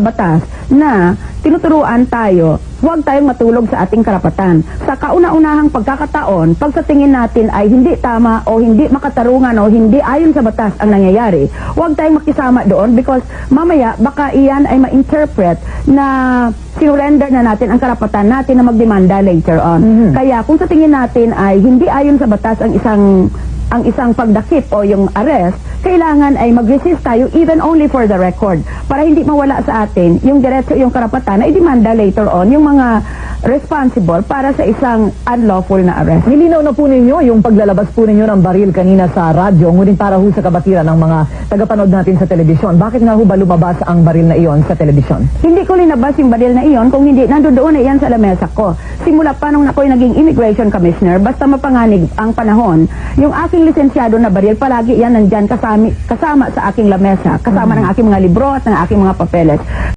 batas na tinuturuan tayo, huwag tayong matulog sa ating karapatan. Sa kauna-unahang pagkakataon, pag sa tingin natin ay hindi tama o hindi makatarungan o hindi ayon sa batas ang nangyayari, huwag tayong makisama doon because mamaya baka iyan ay ma-interpret na sinurrender na natin ang karapatan natin na magdemanda later on. Kaya kung sa tingin natin ay hindi ayon sa batas ang isang ang isang pagdakip o yung arrest, kailangan ay mag-resist tayo even only for the record. Para hindi mawala sa atin yung diretso yung karapatan na idemanda later on yung mga responsible para sa isang unlawful na arrest. Nilinaw na po ninyo yung paglalabas po ninyo ng baril kanina sa radyo, ngunit para ho sa kabatiran ng mga tagapanood natin sa telebisyon. Bakit nga ho ba lumabas ang baril na iyon sa telebisyon? Hindi ko linabas yung baril na iyon kung hindi nandoon na iyan sa lamesa ko. Simula pa nung ako'y naging immigration commissioner, basta mapanganig ang panahon, yung aking lisensyado na baril, palagi yan nandyan kasama, kasama sa aking lamesa, kasama ng aking mga libro at ng aking mga papeles.